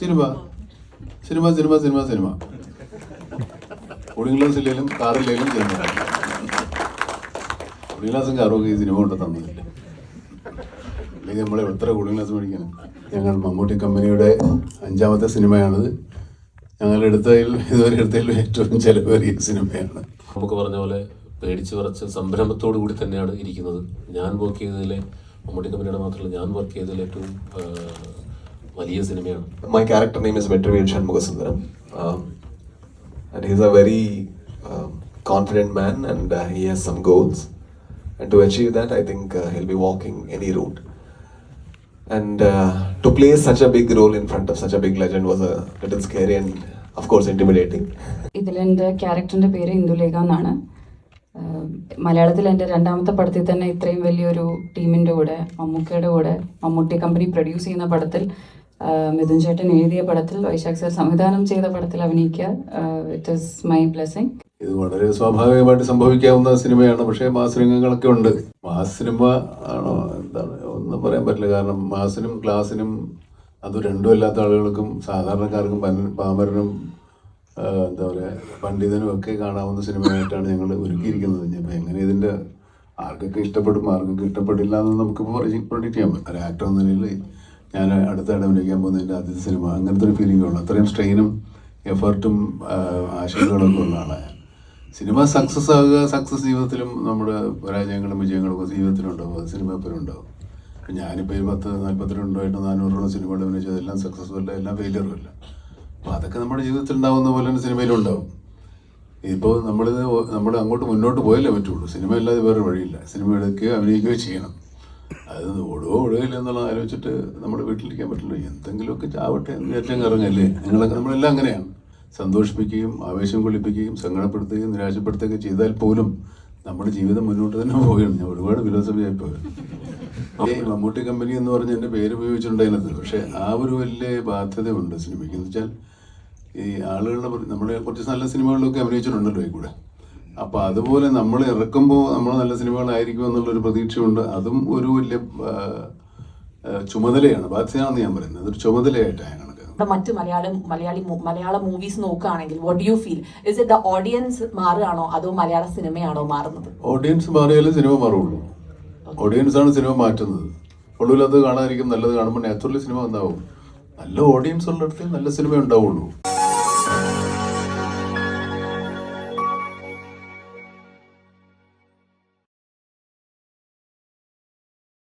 Cinema. Cinema cinema cinema cinema. Glass ഇല്ലെങ്കിലും കാറില്ലെങ്കിലും cinema. Cooling ഗ്ലാസും കാറും ഈ സിനിമ കൊണ്ട് തന്നില്ല അല്ലെങ്കിൽ നമ്മൾ എത്ര കൂളിംഗ് ഗ്ലാസ് മേടിക്കാൻ ഞങ്ങൾ മമ്മൂട്ടി കമ്പനിയുടെ അഞ്ചാമത്തെ സിനിമയാണിത്. ഞങ്ങൾ എടുത്തതിൽ ഇതുവരെ എടുത്തതിൽ ഏറ്റവും ചെലവേറിയ സിനിമയാണ്. നമുക്ക് പറഞ്ഞ പോലെ പേടിച്ച് പറച്ച് സംരംഭത്തോടു കൂടി തന്നെയാണ് ഇരിക്കുന്നത്. ഞാൻ വർക്ക് ചെയ്തതിലെ മമ്മൂട്ടി കമ്പനിയുടെ മാത്രമല്ല ഞാൻ വർക്ക് ചെയ്തതിൽ ഏറ്റവും വലിയ സിനിമയാണ് is Vetriveer Shanmugasundaram. Um, and he's a very um, confident man and uh, he has some goals. And to achieve that, I think uh, he'll be walking any route. And uh, to play such a big role in front of such a big legend was a little scary and, of course, intimidating. ഇതിലെന്റെ ക്യാരക്ടറിന്റെ പേര് ഇന്ദുലേഖ എന്നാണ് മലയാളത്തിൽ എന്റെ രണ്ടാമത്തെ പടത്തിൽ തന്നെ ഇത്രയും വലിയൊരു ടീമിന്റെ കൂടെ മമ്മൂക്കയുടെ കൂടെ മമ്മൂട്ടി കമ്പനി പ്രൊഡ്യൂസ് ചെയ്യുന്ന പടത്തിൽ മിഥുൻ ചേട്ടൻ എഴുതിയ പടത്തിൽ വൈശാഖ് സാർ സംവിധാനം ചെയ്ത പടത്തിൽ അഭിനയിക്കുക. ഇറ്റ് ഈസ് മൈ ബ്ലെസിംഗ് ഇത് വളരെ സ്വാഭാവികമായിട്ട് സംഭവിക്കാവുന്ന സിനിമയാണ്. പക്ഷേ മാസരംഗങ്ങളൊക്കെ ഉണ്ട്. മാസ് സിനിമ ആണോ? എന്താണ്? ഒന്നും പറയാൻ പറ്റില്ല. കാരണം മാസിനും ക്ലാസിനും അത് രണ്ടും അല്ലാത്ത ആളുകൾക്കും സാധാരണക്കാർക്കും പാമരനും എന്താ പറയുക പണ്ഡിതനും ഒക്കെ കാണാവുന്ന സിനിമയായിട്ടാണ് ഞങ്ങൾ ഒരുക്കിയിരിക്കുന്നത്. ഇനിയിപ്പോൾ എങ്ങനെ ഇതിന്റെ ആർക്കൊക്കെ ഇഷ്ടപ്പെടും ആർക്കൊക്കെ ഇഷ്ടപ്പെടില്ല എന്ന് നമുക്ക് പ്രൊഡിക്റ്റ് ചെയ്യാൻ പറ്റും ഒരു ആക്ടർ എന്ന നിലയിൽ ഞാൻ അടുത്തായിട്ട് അഭിനയിക്കാൻ പോകുന്നതിന്റെ ആദ്യത്തെ സിനിമ അങ്ങനത്തെ ഒരു ഫീലിംഗ് ഉള്ളു. അത്രയും സ്ട്രെയിനും എഫേർട്ടും ആശങ്കകളൊക്കെ ഉള്ള ആളാണ് സിനിമ സക്സസ് ആകുക സക്സസ് ജീവിതത്തിലും നമ്മുടെ പരാജയങ്ങളും വിജയങ്ങളും ജീവിതത്തിലും ഉണ്ടാവും സിനിമ എപ്പോഴും ഉണ്ടാവും ഇപ്പം ഞാനിപ്പോൾ ഈ പത്ത് നാൽപ്പത്തിരണ്ടായിട്ട് നാനൂറോളം സിനിമകൾ അഭിനയിച്ചത് എല്ലാം സക്സസ്ഫുൾ അല്ല എല്ലാം ഫെയിലിയറും അല്ല. അപ്പോൾ അതൊക്കെ നമ്മുടെ ജീവിതത്തിൽ ഉണ്ടാവുന്ന പോലെ തന്നെ സിനിമയിലും ഉണ്ടാവും. ഇപ്പോൾ നമ്മളിത് നമ്മൾ അങ്ങോട്ട് മുന്നോട്ട് പോയല്ലേ പറ്റുള്ളൂ. സിനിമ അല്ലാതെ വേറെ വഴിയില്ല. സിനിമ എടുക്കുകയോ അഭിനയിക്കുകയോ ചെയ്യണം. അത് ഓടുവോ ഓടുകയില്ല എന്നുള്ളത് ആലോചിച്ചിട്ട് നമ്മുടെ വീട്ടിലിരിക്കാൻ പറ്റില്ല. എന്തെങ്കിലുമൊക്കെ ചാവട്ടെ എന്ന് ഏറ്റവും കറങ്ങല്ലേ? നിങ്ങളൊക്കെ നമ്മളെല്ലാം അങ്ങനെയാണ്. സന്തോഷിപ്പിക്കുകയും ആവേശം കൊള്ളിപ്പിക്കുകയും സങ്കടപ്പെടുത്തുകയും നിരാശപ്പെടുത്തുകയും ചെയ്താൽ പോലും നമ്മുടെ ജീവിതം മുന്നോട്ട് തന്നെ പോവുകയാണ്. ഞാൻ ഒരുപാട് ഫിലോസഫിയായി പോകുന്നത് ഈ മമ്മൂട്ടി കമ്പനി എന്ന് പറഞ്ഞ് എന്റെ പേര് ഉപയോഗിച്ചിട്ടുണ്ട് അതിനകത്ത്. പക്ഷേ ആ ഒരു വലിയ ബാധ്യതയുണ്ട് സിനിമയ്ക്ക്. എന്ന് വെച്ചാൽ ഈ ആളുകളുടെ നമ്മുടെ കുറച്ച് നല്ല സിനിമകളിലൊക്കെ അഭിനയിച്ചിട്ടുണ്ടല്ലോ ഈ കൂടെ. അപ്പോൾ അതുപോലെ നമ്മൾ ഇറക്കുമ്പോൾ നമ്മൾ നല്ല സിനിമകളായിരിക്കും എന്നുള്ളൊരു പ്രതീക്ഷയുണ്ട്. അതും ഒരു വലിയ ചുമതലയാണ്. ബാധ്യതയാണെന്ന് ഞാൻ പറയുന്നത്. അതൊരു ചുമതലയായിട്ടാണ് ഞാൻ നമ്മുടെ മറ്റ് മലയാളം മലയാളി മലയാള മൂവീസ് നോക്കുകയാണെങ്കിൽ what you feel is it the audience മാറുകയാണോ? അതോ മലയാള സിനിമയാണോ മാറുന്നത്? ഓഡിയൻസ് മാറിയാലേ സിനിമ മാറുള്ളൂ. ഓഡിയൻസ് ആണ് സിനിമ മാറ്റുന്നത്. ഒടുവിൽ അത് കാണാതിരിക്കും. നല്ലത് കാണുമ്പോൾ നാച്ചുറലി സിനിമ ഉണ്ടാവും നല്ല ഓഡിയൻസ് ഉള്ളിടത്തേ നല്ല സിനിമ ഉണ്ടാവുള്ളൂ.